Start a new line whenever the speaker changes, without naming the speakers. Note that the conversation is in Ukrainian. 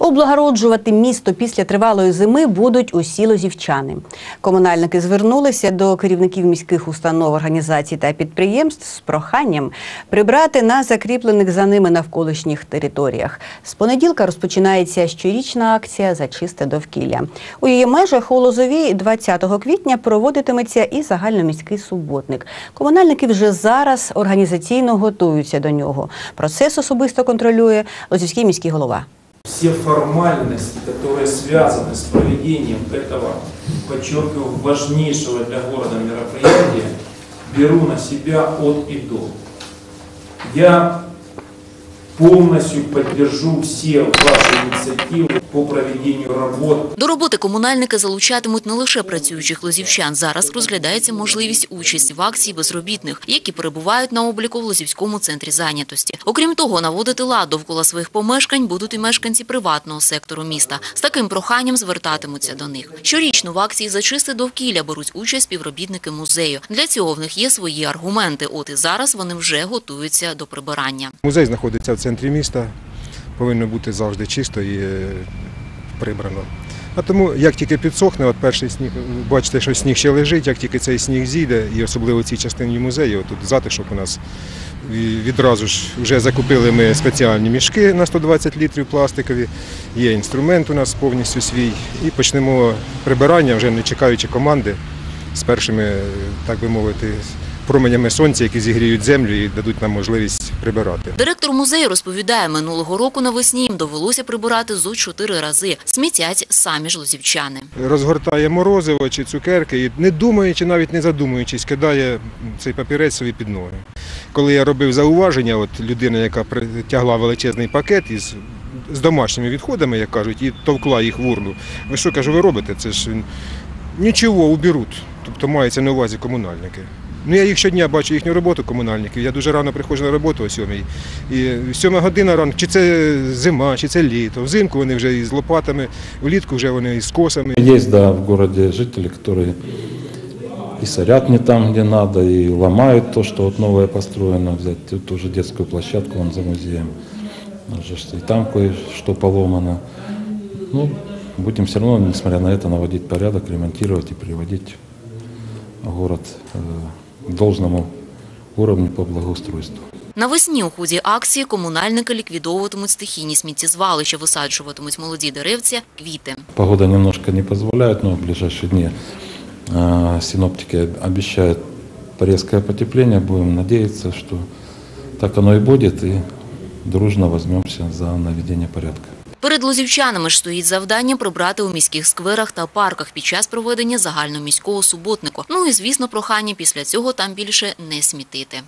Облагороджувати місто після тривалої зими будуть усі лозівчани. Комунальники звернулися до керівників міських установ, організацій та підприємств з проханням прибрати на закріплених за ними навколишніх територіях. З понеділка розпочинається щорічна акція за чисте довкілля. У її межах у Лозовій 20 квітня проводитиметься і загальноміський суботник. Комунальники вже зараз організаційно готуються до нього. Процес особисто контролює Лозівський міський голова.
Все формальности, которые связаны с проведением этого, подчеркиваю, важнейшего для города мероприятия, беру на себя от и до. Я полностью поддержу все ваши инициативы по проведению работ
До роботи комунальники залучатимуть не лише працюючих лозівчан. Зараз розглядається можливість участі в акції безробітних, які перебувають на обліку в Лозівському центрі зайнятості. Окрім того, наводити лад довкола своїх помешкань будуть і мешканці приватного сектору міста. З таким проханням звертатимуться до них. Щорічно в акції за чисте довкілля беруть участь співробітники музею. Для цього в них є свої аргументи. От і зараз вони вже готуються до прибирання.
Музей знаходиться в центрі міста, повинно бути завжди чисто і е, прибрано. А тому, як тільки підсохне, от перший сніг, бачите, що сніг ще лежить, як тільки цей сніг зійде, і особливо в цій частині музею, тут затишок у нас. Відразу ж вже закупили ми спеціальні мішки на 120 літрів пластикові, є інструмент у нас повністю свій, і почнемо прибирання, вже не чекаючи команди з першими, так би мовити, променями сонця, які зігріють землю і дадуть нам можливість прибирати.
Директор музею розповідає, минулого року навесні їм довелося прибирати зо чотири рази. Смітять самі ж лозівчани.
розгортає морозиво чи цукерки і не думаючи, навіть не задумуючись, кидає цей папірець собі під ноги. Коли я робив зауваження, от людина, яка тягла величезний пакет із з домашніми відходами, як кажуть, і товкла їх в урну. Ви що кажу, ви робите? Це ж нічого уберуть. Тобто мається на увазі комунальники. Ну, я їх щодня бачу їхню роботу комунальників. Я дуже рано приходжу на роботу о сьомій. І сьома година ранку, чи це зима, чи це літо. Взимку вони вже із лопатами, влітку вже вони із косами.
Есть, да, в городе жители, которые и сорят не там, где надо, и ломают то, что вот новое построено, взять ту, ту же детскую площадку вон за музеем. Уже что И там кое-что поломано. Ну, будем все равно, несмотря на это, наводить порядок, ремонтировать и приводить город э, к должному уровню по благоустройству.
Навесні у ході акції комунальники ліквідовуватимуть стихійні сміттєзвалища, висаджуватимуть молоді деревця, квіти.
Погода немножко не позволяет, но в ближайшие дни э, синоптики обещают резкое потепление. Будем надеяться, что так оно и будет, и дружно возьмемся за наведение порядка.
Перед лозівчанами ж стоїть завдання прибрати у міських скверах та парках під час проведення загальноміського суботнику. Ну і звісно, прохання після цього там більше не смітити.